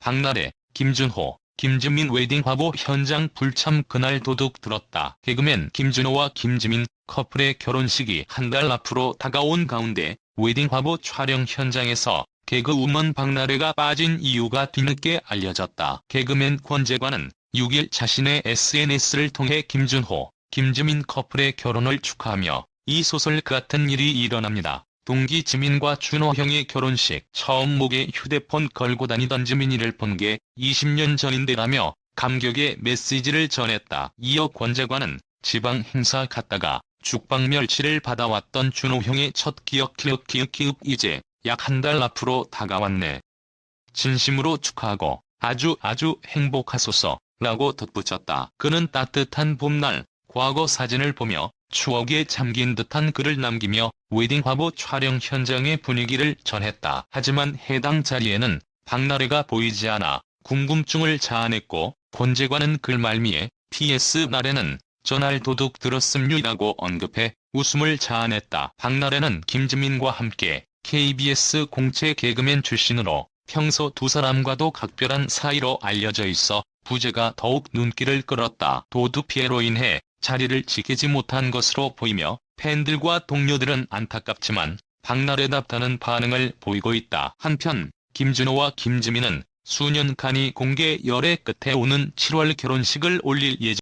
박나래, 김준호, 김지민 웨딩 화보 현장 불참 그날 도둑 들었다. 개그맨 김준호와 김지민 커플의 결혼식이 한 달 앞으로 다가온 가운데 웨딩 화보 촬영 현장에서 개그우먼 박나래가 빠진 이유가 뒤늦게 알려졌다. 개그맨 권재관은 6일 자신의 SNS를 통해 김준호, 김지민 커플의 결혼을 축하하며 이 소설 같은 일이 일어납니다. 동기 지민과 준호 형의 결혼식 처음 목에 휴대폰 걸고 다니던 지민이를 본 게 20년 전인데라며 감격의 메시지를 전했다. 이어 권재관은 지방 행사 갔다가 죽방 멸치를 받아왔던 준호 형의 첫 기억 기억 기억 기억 이제 약 한 달 앞으로 다가왔네. 진심으로 축하하고 아주 아주 행복하소서 라고 덧붙였다. 그는 따뜻한 봄날 과거 사진을 보며 추억에 잠긴 듯한 글을 남기며 웨딩 화보 촬영 현장의 분위기를 전했다. 하지만 해당 자리에는 박나래가 보이지 않아 궁금증을 자아냈고 권재관은 글 말미에 PS 나래는 전날 도둑 들었음유라고 언급해 웃음을 자아냈다. 박나래는 김지민과 함께 KBS 공채 개그맨 출신으로 평소 두 사람과도 각별한 사이로 알려져 있어 부재가 더욱 눈길을 끌었다. 도둑 피해로 인해 자리를 지키지 못한 것으로 보이며 팬들과 동료들은 안타깝지만 박나래답다는 반응을 보이고 있다. 한편 김준호와 김지민은 수년간이 공개 열애 끝에 오는 7월 결혼식을 올릴 예정.